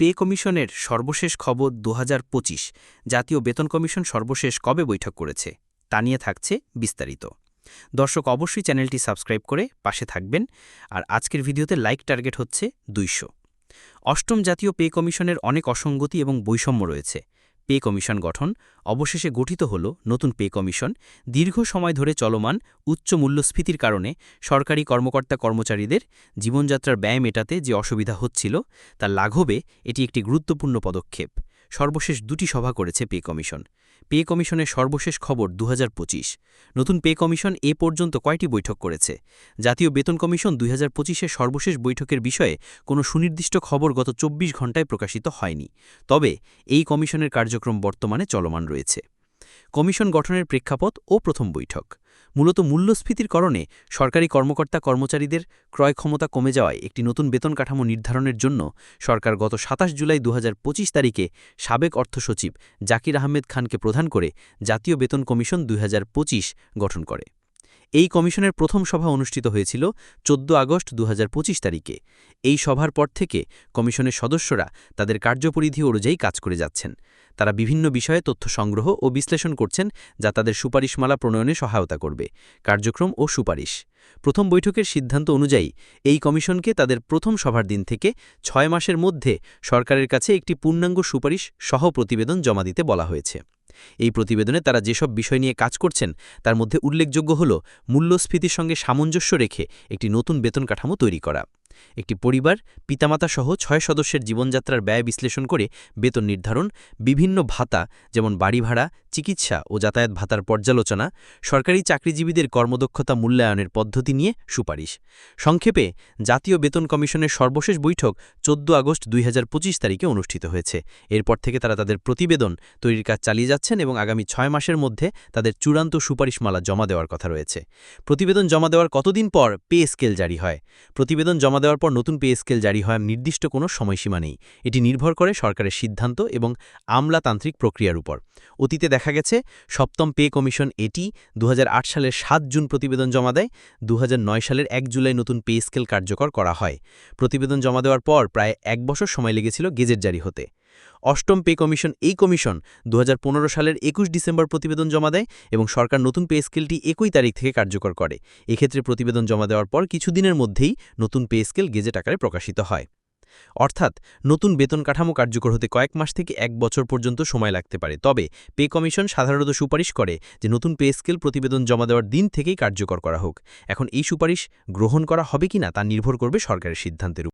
Pay কমিশনের সর্বশেষ খবর দু হাজার পঁচিশ, জাতীয় বেতন কমিশন সর্বশেষ কবে বৈঠক করেছে, তা নিয়ে থাকছে বিস্তারিত। দর্শক, অবশ্যই চ্যানেলটি সাবস্ক্রাইব করে পাশে থাকবেন, আর আজকের ভিডিওতে লাইক টার্গেট হচ্ছে দুইশো। অষ্টম জাতীয় পে কমিশনের অনেক অসঙ্গতি এবং বৈষম্য রয়েছে। পে কমিশন গঠন, অবশেষে গঠিত হল নতুন পে কমিশন, দীর্ঘ সময় ধরে চলমান উচ্চ মূল্যস্ফীতির কারণে সরকারি কর্মকর্তা কর্মচারীদের জীবনযাত্রার ব্যয় মেটাতে যে অসুবিধা হচ্ছিল তা লাঘবে এটি একটি গুরুত্বপূর্ণ পদক্ষেপ। সর্বশেষ দুটি সভা করেছে পে কমিশন। পে কমিশনের সর্বশেষ খবর দু হাজার পঁচিশ। নতুন পে কমিশন এ পর্যন্ত কয়টি বৈঠক করেছে? জাতীয় বেতন কমিশন দুই হাজার সর্বশেষ বৈঠকের বিষয়ে কোনো সুনির্দিষ্ট খবর গত চব্বিশ ঘন্টায় প্রকাশিত হয়নি। তবে এই কমিশনের কার্যক্রম বর্তমানে চলমান রয়েছে। কমিশন গঠনের প্রেক্ষাপট ও প্রথম বৈঠক। মূলত মূল্যস্ফীতির কারণে সরকারি কর্মকর্তা কর্মচারীদের ক্রয় ক্ষমতা কমে যাওয়ায় একটি নতুন বেতন কাঠামো নির্ধারণের জন্য সরকার গত ২৭ জুলাই দু হাজার পঁচিশ তারিখে সাবেক অর্থসচিব জাকির আহমেদ খানকে প্রধান করে জাতীয় বেতন কমিশন দুই হাজার পঁচিশ গঠন করে। এই কমিশনের প্রথম সভা অনুষ্ঠিত হয়েছিল ১৪ আগস্ট দু হাজার পঁচিশ তারিখে। এই সভার পর থেকে কমিশনের সদস্যরা তাদের কার্যপরিধি অনুযায়ী কাজ করে যাচ্ছেন। তারা বিভিন্ন বিষয়ে তথ্য সংগ্রহ ও বিশ্লেষণ করছেন যা তাদের সুপারিশমালা প্রণয়নে সহায়তা করবে, কার্যক্রম ও সুপারিশ। প্রথম বৈঠকের সিদ্ধান্ত অনুযায়ী এই কমিশনকে তাদের প্রথম সভার দিন থেকে ছয় মাসের মধ্যে সরকারের কাছে একটি পূর্ণাঙ্গ সুপারিশ সহ প্রতিবেদন জমা দিতে বলা হয়েছে। এই প্রতিবেদনে তারা যেসব বিষয় নিয়ে কাজ করছেন, তার মধ্যে উল্লেখযোগ্য হল মূল্যস্ফীতির সঙ্গে সামঞ্জস্য রেখে একটি নতুন বেতন কাঠামো তৈরি করা। একটি পরিবার, পিতামাতা সহ ছয় সদস্যের জীবনযাত্রার ব্যয় বিশ্লেষণ করে বেতন নির্ধারণ, বিভিন্ন ভাতা যেমন বাড়ি ভাড়া চিকিৎসা ও যাতায়াত ভাতার পর্যালোচনা, সরকারি চাকরিজীবীদের কর্মদক্ষতা মূল্যায়নের পদ্ধতি নিয়ে সুপারিশ। সংক্ষেপে, জাতীয় বেতন কমিশনের সর্বশেষ বৈঠক ১৪ আগস্ট দুই হাজার পঁচিশ তারিখে অনুষ্ঠিত হয়েছে। এরপর থেকে তারা তাদের প্রতিবেদন তৈরির কাজ চালিয়ে যাচ্ছেন এবং আগামী ছয় মাসের মধ্যে তাদের চূড়ান্ত সুপারিশমালা জমা দেওয়ার কথা রয়েছে। প্রতিবেদন জমা দেওয়ার কতদিন পর পে স্কেল জারি হয়? প্রতিবেদন জমা পর নতুন পে স্কেল জারি হয় নির্দিষ্ট কোনো সময়সীমা নেই। এটি নির্ভর করে সরকারের সিদ্ধান্ত এবং আমলাতান্ত্রিক প্রক্রিয়ার উপর। অতীতে দেখা গেছে, সপ্তম পে কমিশন এটি দু সালের সাত জুন প্রতিবেদন জমা দেয়। দু হাজার নয় সালের এক জুলাই নতুন পে স্কেল কার্যকর করা হয়। প্রতিবেদন জমা দেওয়ার পর প্রায় এক বছর সময় লেগেছিল গেজেট জারি হতে। অষ্টম পে কমিশন, এই কমিশন দু হাজার পনেরো সালের একুশ ডিসেম্বর প্রতিবেদন জমা দেয় এবং সরকার নতুন পে স্কেলটি একই তারিখ থেকে কার্যকর করে। এক্ষেত্রে প্রতিবেদন জমা দেওয়ার পর কিছুদিনের মধ্যেই নতুন পে স্কেল গেজেট আকারে প্রকাশিত হয়। অর্থাৎ নতুন বেতন কাঠামো কার্যকর হতে কয়েক মাস থেকে এক বছর পর্যন্ত সময় লাগতে পারে। তবে পে কমিশন সাধারণত সুপারিশ করে যে নতুন পে স্কেল প্রতিবেদন জমা দেওয়ার দিন থেকেই কার্যকর করা হোক। এখন এই সুপারিশ গ্রহণ করা হবে কিনা তা নির্ভর করবে সরকারের সিদ্ধান্তের